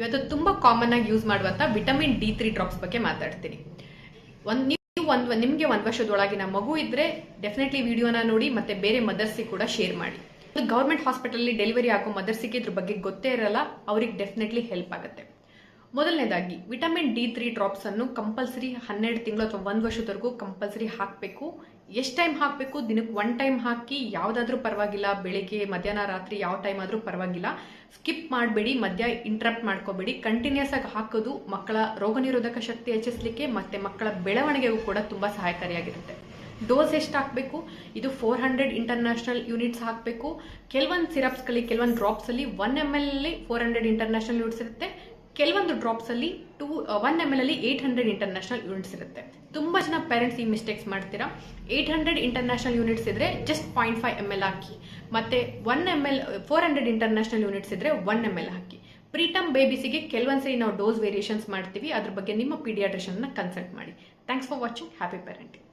ಇವತ್ತು ತುಂಬಾ ಕಾಮನ್ ಆಗಿ ಯೂಸ್ ಮಾಡುವಂತ ವಿಟಮಿನ್ ಡಿ ತ್ರೀ ಡ್ರಾಪ್ಸ್ ಬಗ್ಗೆ ಮಾತಾಡ್ತೀನಿ. ಒಂದ್ ನೀವು ಒಂದು ನಿಮಗೆ ಒಂದು ವರ್ಷದೊಳಗಿನ ಮಗು ಇದ್ರೆ ಡೆಫಿನೆಟ್ಲಿ ವಿಡಿಯೋನ ನೋಡಿ ಮತ್ತೆ ಬೇರೆ ಮದರ್ಸಿ ಕೂಡ ಶೇರ್ ಮಾಡಿ. ಗೌರ್ಮೆಂಟ್ ಹಾಸ್ಪಿಟಲ್ ಡೆಲಿವರಿ ಆಗೋ ಮದರ್ಸಿಗೆ ಇದ್ರ ಬಗ್ಗೆ ಗೊತ್ತೇ ಇರಲ್ಲ, ಅವ್ರಿಗೆ ಡೆಫಿನೆಟ್ಲಿ ಹೆಲ್ಪ್ ಆಗುತ್ತೆ. ಮೊದಲನೇದಾಗಿ, ವಿಟಮಿನ್ ಡಿ ತ್ರೀ ಡ್ರಾಪ್ಸ್ ಅನ್ನು ಕಂಪಲ್ಸರಿ ಹನ್ನೆರಡು ತಿಂಗಳು ಅಥವಾ ಒಂದು ವರ್ಷದವರೆಗೂ ಕಂಪಲ್ಸರಿ ಹಾಕಬೇಕು. ಎಷ್ಟು ಟೈಮ್ ಹಾಕಬೇಕು? ದಿನಕ್ಕೆ ಒನ್ ಟೈಮ್ ಹಾಕಿ, ಯಾವುದಾದ್ರೂ ಪರವಾಗಿಲ್ಲ. ಬೆಳಿಗ್ಗೆ, ಮಧ್ಯಾಹ್ನ, ರಾತ್ರಿ ಯಾವ ಟೈಮ್ ಆದರೂ ಪರವಾಗಿಲ್ಲ. ಸ್ಕಿಪ್ ಮಾಡಬೇಡಿ, ಮಧ್ಯ ಇಂಟ್ರಪ್ಟ್ ಮಾಡ್ಕೋಬೇಡಿ. ಕಂಟಿನ್ಯೂಸ್ ಆಗಿ ಹಾಕೋದು ಮಕ್ಕಳ ರೋಗನಿರೋಧಕ ಶಕ್ತಿ ಹೆಚ್ಚಿಸಲಿಕ್ಕೆ ಮತ್ತು ಮಕ್ಕಳ ಬೆಳವಣಿಗೆಗೂ ಕೂಡ ತುಂಬ ಸಹಾಯಕಾರಿಯಾಗಿರುತ್ತೆ. ಡೋಸ್ ಎಷ್ಟು ಹಾಕಬೇಕು? ಇದು ಫೋರ್ ಹಂಡ್ರೆಡ್ ಇಂಟರ್ನ್ಯಾಷನಲ್ ಯೂನಿಟ್ಸ್ ಹಾಕಬೇಕು. ಕೆಲವೊಂದು ಸಿರಪ್ಸ್ಗಳಲ್ಲಿ ಕೆಲವೊಂದು ಡ್ರಾಪ್ಸಲ್ಲಿ one M L four hundred international units ಇರುತ್ತೆ. ಕೆಲವೊಂದು ಡ್ರಾಪ್ಸ್ ಅಲ್ಲಿ ಟೂ ಒನ್ ಎಂ ಎಲ್ ಅಲ್ಲಿ ಏಟ್ ಹಂಡ್ರೆಡ್ ಇಂಟರ್ನ್ಯಾಷನಲ್ ಯೂನಿಟ್ಸ್ ಇರುತ್ತೆ. ತುಂಬಾ ಜನ ಪೇರೆಂಟ್ಸ್ ಈ ಮಿಸ್ಟೇಕ್ಸ್ ಮಾಡ್ತೀರಾ? ಏಟ್ ಹಂಡ್ರೆಡ್ ಇಂಟರ್ನ್ಯಾಷನಲ್ ಯೂನಿಟ್ಸ್ ಇದ್ರೆ just point five M L ಹಾಕಿ. ಮತ್ತೆ one M L four hundred international units ಇದ್ರೆ ಒನ್ ಎಂ ಎಲ್ ಹಾಕಿ. ಪ್ರೀಟಮ್ ಬೇಬಿಸಿಗೆ ಕೆಲವೊಂದ್ಸರಿ ನಾವು ಡೋಸ್ ವೇರಿಯೇಷನ್ಸ್ ಮಾಡ್ತೀವಿ. ಅದ್ರ ಬಗ್ಗೆ ನಿಮ್ಮ ಪೀಡಿಯಾಟ್ರಿಷನ್ನ ಕನ್ಸಲ್ಟ್ ಮಾಡಿ. Thanks for watching happy parenting